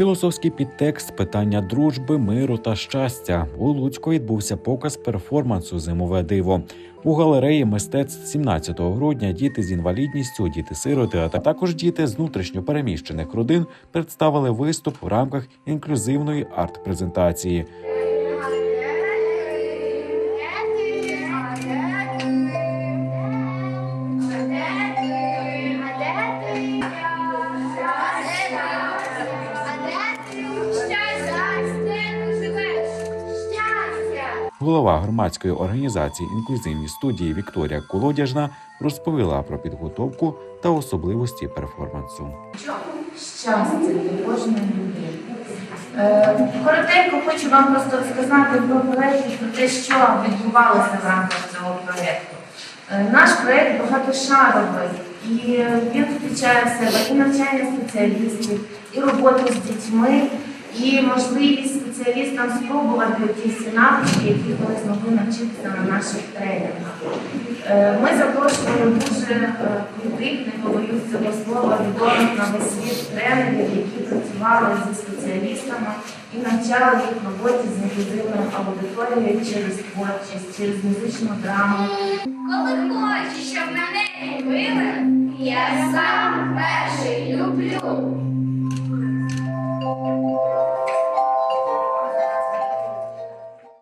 Філософський підтекст питання дружби, миру та щастя. У Луцьку відбувся показ перформансу Зимове диво. У галереї мистецтв 17 грудня діти з інвалідністю, діти-сироти, а також діти з внутрішньо переміщених родин представили виступ в рамках інклюзивної арт-презентації. Голова громадської організації інклюзивні студії Вікторія Колодяжна розповіла про підготовку та особливості перформансу. щастя для кожної людини. Е, Коротенько хочу вам просто сказати про проєкт про те, що відбувалося в рамках цього проєкту. Е, Наш проєкт багатошаровий і він включає в себе і навчання спеціалістів, і роботу з дітьми, і можливість спеціалістам спробувати ті всі навички, які вони змогли навчитися на наших тренінгах. Е, Ми запрошували дуже е, крутих, не побоюсь цього слова, відомих на весь світ тренерів, які працювали зі спеціалістами і навчали їх роботі з інклюзивною аудиторією через творчість, через музичну драму. Коли хочеш, щоб на неї били, я сам